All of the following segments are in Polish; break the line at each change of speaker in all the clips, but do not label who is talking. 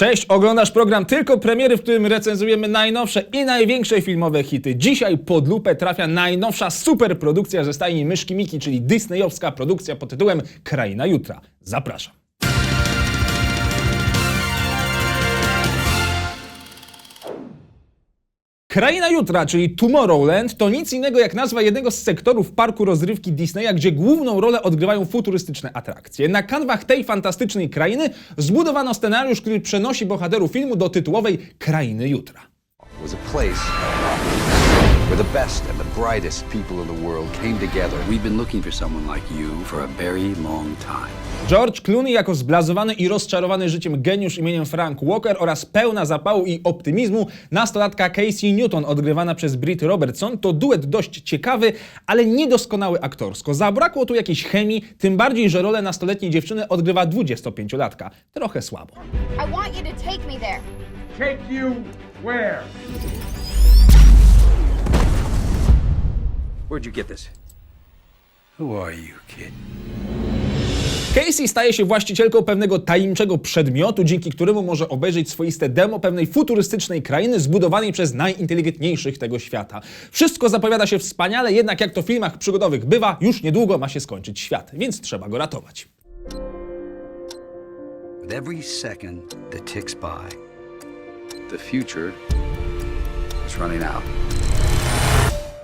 Cześć, oglądasz program Tylko Premiery, w którym recenzujemy najnowsze i największe filmowe hity. Dzisiaj pod lupę trafia najnowsza superprodukcja ze stajni Myszki Miki, czyli disneyowska produkcja pod tytułem Kraina Jutra. Zapraszam. Kraina Jutra, czyli Tomorrowland, to nic innego jak nazwa jednego z sektorów parku rozrywki Disneya, gdzie główną rolę odgrywają futurystyczne atrakcje. Na kanwach tej fantastycznej krainy zbudowano scenariusz, który przenosi bohaterów filmu do tytułowej Krainy Jutra.
Where the best and the brightest people in the world came together.
We've been looking for someone like you for a very long time.
George Clooney jako zblazowany i rozczarowany życiem geniusz imieniem Frank Walker oraz pełna zapału i optymizmu nastolatka Casey Newton odgrywana przez Britt Robertson to duet dość ciekawy, ale niedoskonały aktorsko. Zabrakło tu jakiejś chemii, tym bardziej, że rolę nastoletniej dziewczyny odgrywa 25-latka. Trochę słabo.
I want you to take me there.
Take you where?
Where'd you get this? Who are you, kid?
Casey staje się właścicielką pewnego tajemniczego przedmiotu, dzięki któremu może obejrzeć swoiste demo pewnej futurystycznej krainy zbudowanej przez najinteligentniejszych tego świata. Wszystko zapowiada się wspaniale, jednak jak to w filmach przygodowych bywa, już niedługo ma się skończyć świat, więc trzeba go ratować.
With every second that ticks by,
The future
it's running out.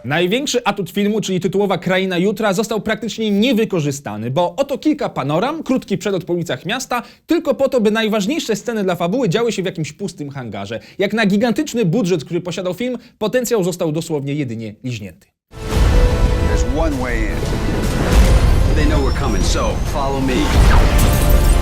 Największy atut filmu, czyli tytułowa Kraina Jutra, został praktycznie niewykorzystany, bo oto kilka panoram, krótki przelot po ulicach miasta, tylko po to, by najważniejsze sceny dla fabuły działy się w jakimś pustym hangarze. Jak na gigantyczny budżet, który posiadał film, potencjał został dosłownie jedynie liźnięty.
There's one way in.
They know we're coming, so follow me.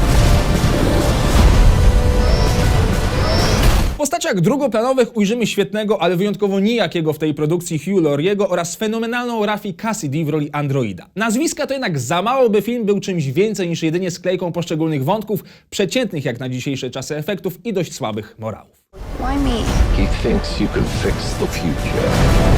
W postaciach drugoplanowych ujrzymy świetnego, ale wyjątkowo nijakiego w tej produkcji Hugh Lauriego oraz fenomenalną Rafi Cassidy w roli androida. Nazwiska to jednak za mało, by film był czymś więcej niż jedynie sklejką poszczególnych wątków, przeciętnych jak na dzisiejsze czasy efektów i dość słabych morałów.
Why me?
He thinks you can fix the future.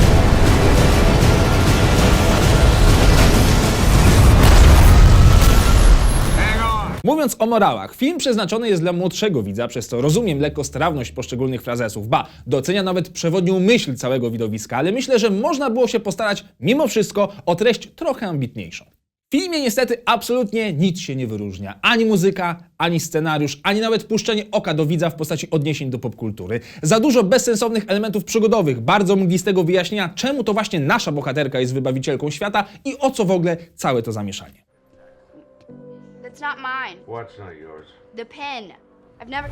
Mówiąc o morałach, film przeznaczony jest dla młodszego widza, przez co rozumiem lekkostrawność poszczególnych frazesów. Ba, docenia nawet przewodnią myśl całego widowiska, ale myślę, że można było się postarać mimo wszystko o treść trochę ambitniejszą. W filmie niestety absolutnie nic się nie wyróżnia. Ani muzyka, ani scenariusz, ani nawet puszczenie oka do widza w postaci odniesień do popkultury. Za dużo bezsensownych elementów przygodowych, bardzo mglistego wyjaśnienia, czemu to właśnie nasza bohaterka jest wybawicielką świata i o co w ogóle całe to zamieszanie.
That's not mine.
What's not yours?
The pen. I've never.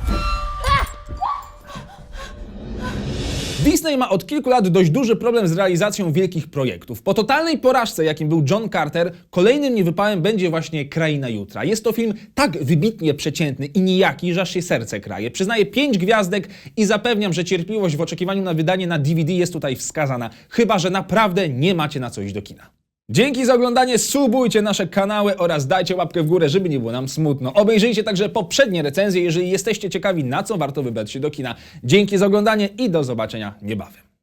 Disney ma od kilku lat dość duży problem z realizacją wielkich projektów. Po totalnej porażce, jakim był John Carter, kolejnym niewypałem będzie właśnie Kraina Jutra. Jest to film tak wybitnie przeciętny i nijaki, że aż się serce kraje. Przyznaję 5 gwiazdek i zapewniam, że cierpliwość w oczekiwaniu na wydanie na DVD jest tutaj wskazana, chyba że naprawdę nie macie na co iść do kina. Dzięki za oglądanie, subujcie nasze kanały oraz dajcie łapkę w górę, żeby nie było nam smutno. Obejrzyjcie także poprzednie recenzje, jeżeli jesteście ciekawi, na co warto wybrać się do kina. Dzięki za oglądanie i do zobaczenia niebawem.